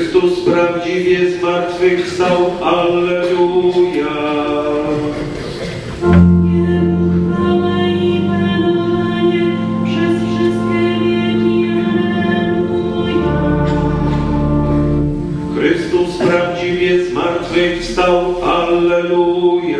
Chrystus prawdziwie zmartwychwstał, Alleluja. Chrystus prawdziwie zmartwychwstał, Alleluja.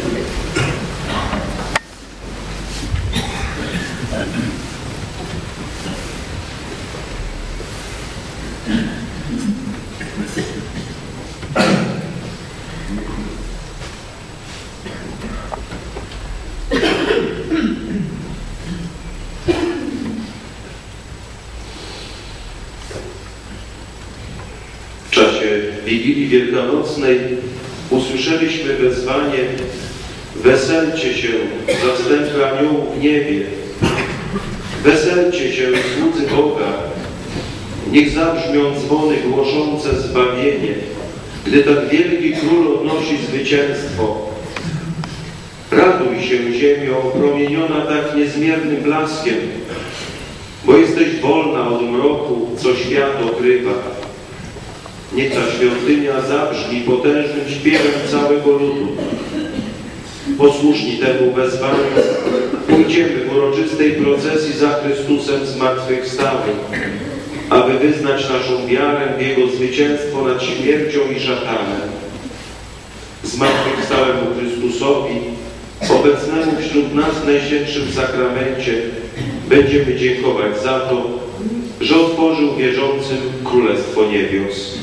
W czasie Wigilii Wielkanocnej usłyszeliśmy wezwanie Weselcie się, zastępy aniołów w niebie. Weselcie się, słudzy Boga. Niech zabrzmią dzwony głoszące zbawienie, gdy tak wielki król odnosi zwycięstwo. Raduj się, ziemio, promieniona tak niezmiernym blaskiem, bo jesteś wolna od mroku, co świat okrywa. Niech ta świątynia zabrzmi potężnym śpiewem całego ludu. Posłuszni temu wezwaniu, pójdziemy w uroczystej procesji za Chrystusem zmartwychwstałym, aby wyznać naszą wiarę w Jego zwycięstwo nad śmiercią i szatanem. Zmartwychwstałemu Chrystusowi, obecnemu wśród nas w Najświętszym Sakramencie, będziemy dziękować za to, że otworzył wierzącym Królestwo Niebios.